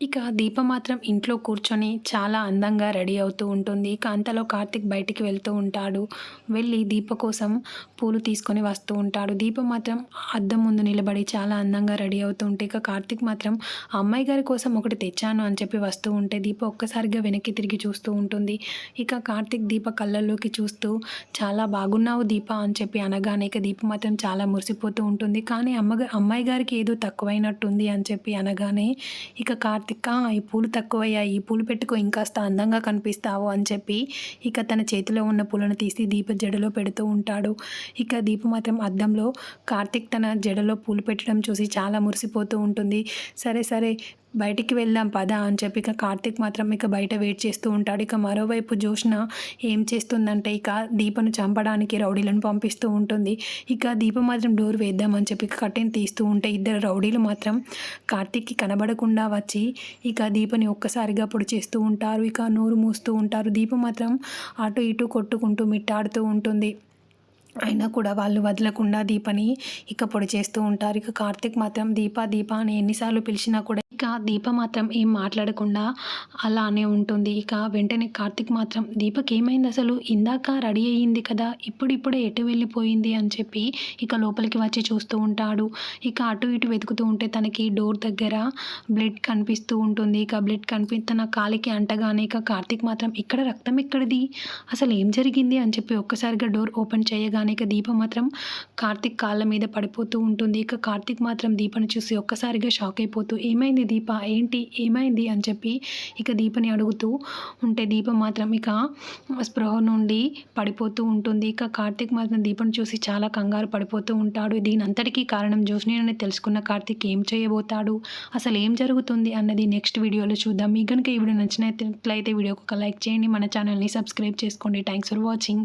ఇక దీప మాత్రం ఇంట్లో కూర్చొని చాలా అందంగా రెడీ అవుతూ ఉంటుంది. ఇక అంతలో కార్తిక్ బయటికి వెళ్తూ ఉంటాడు. వెళ్ళి దీప కోసం పూలు తీసుకొని వస్తూ ఉంటాడు. దీప మాత్రం అద్దం ముందు నిలబడి చాలా అందంగా రెడీ అవుతూ ఉంటే ఇక కార్తిక్ మాత్రం అమ్మాయి గారి కోసం ఒకటి తెచ్చాను అని చెప్పి వస్తూ ఉంటే దీప ఒక్కసారిగా వెనక్కి తిరిగి చూస్తూ ఉంటుంది. ఇక కార్తిక్ దీప కళ్ళల్లోకి చూస్తూ చాలా బాగున్నావు దీప అని చెప్పి అనగానే ఇక దీప మాత్రం చాలా మురిసిపోతూ ఉంటుంది. కానీ అమ్మ అమ్మాయి గారికి ఏదో తక్కువైనట్టుంది అని చెప్పి అనగానే ఇక కార్తిక్ కార్తిక ఈ పూలు తక్కువయ్యాయి ఈ పూలు పెట్టుకో ఇంకాస్త అందంగా కనిపిస్తావు అని చెప్పి ఇక తన చేతిలో ఉన్న పూలను తీసి దీప జడలో పెడుతూ ఉంటాడు. ఇక దీప మాత్రం అద్దంలో కార్తిక్ తన జడలో పూలు పెట్టడం చూసి చాలా మురిసిపోతూ ఉంటుంది. సరే సరే బయటికి వెళ్దాం పద అని చెప్పి ఇక కార్తిక్ మాత్రం ఇక బయట వెయిట్ చేస్తూ ఉంటాడు. ఇక మరోవైపు జోష్న ఏం చేస్తుందంటే ఇక దీపను చంపడానికి రౌడీలను పంపిస్తూ ఉంటుంది. ఇక దీప మాత్రం డోర్ వేద్దామని చెప్పి కట్టెన్ తీస్తూ ఉంటే ఇద్దరు రౌడీలు మాత్రం కార్తిక్కి కనబడకుండా వచ్చి ఇక దీపని ఒక్కసారిగా పొడి చేస్తూ ఉంటారు. ఇక నోరు మూస్తూ ఉంటారు. దీపం మాత్రం అటు ఇటు కొట్టుకుంటూ మిట్టాడుతూ ఉంటుంది. అయినా కూడా వాళ్ళు వదలకుండా దీపని ఇక పొడి చేస్తూ ఉంటారు. ఇక కార్తిక్ మాత్రం దీప దీప అని ఎన్నిసార్లు పిలిచినా కూడా ఇక దీప మాత్రం ఏం మాట్లాడకుండా అలానే ఉంటుంది. ఇక వెంటనే కార్తిక్ మాత్రం దీపకి ఏమైంది అసలు? ఇందాక రెడీ అయ్యింది కదా ఇప్పుడిప్పుడే ఎటు వెళ్ళిపోయింది అని చెప్పి ఇక లోపలికి వచ్చి చూస్తూ ఉంటాడు. ఇక అటు ఇటు వెతుకుతూ ఉంటే తనకి డోర్ దగ్గర బ్లడ్ కనిపిస్తూ ఉంటుంది. ఇక బ్లడ్ కనిపి తన కాలికి అంటగానే ఇక కార్తిక్ మాత్రం ఇక్కడ రక్తం ఎక్కడిది? అసలు ఏం జరిగింది? అని చెప్పి ఒక్కసారిగా డోర్ ఓపెన్ చేయగా చేయగానే ఇక దీప మాత్రం కార్తిక్ కాళ్ళ మీద పడిపోతూ ఉంటుంది. ఇక కార్తిక్ మాత్రం దీపను చూసి ఒక్కసారిగా షాక్ అయిపోతూ ఏమైంది దీప? ఏంటి? ఏమైంది? అని చెప్పి ఇక దీపని అడుగుతూ ఉంటే దీప మాత్రం ఇక స్పృహ నుండి పడిపోతూ ఉంటుంది. ఇక కార్తిక్ మాత్రం దీపను చూసి చాలా కంగారు పడిపోతూ ఉంటాడు. దీని అంతటికీ కారణం జోస్నేనని తెలుసుకున్న కార్తిక్ ఏం చేయబోతాడు? అసలు ఏం జరుగుతుంది అన్నది నెక్స్ట్ వీడియోలో చూద్దాం. మీ కనుక ఈ వీడియో నచ్చినట్లయితే వీడియోకి ఒక లైక్ చేయండి. మన ఛానల్ని సబ్స్క్రైబ్ చేసుకోండి. Thanks for watching.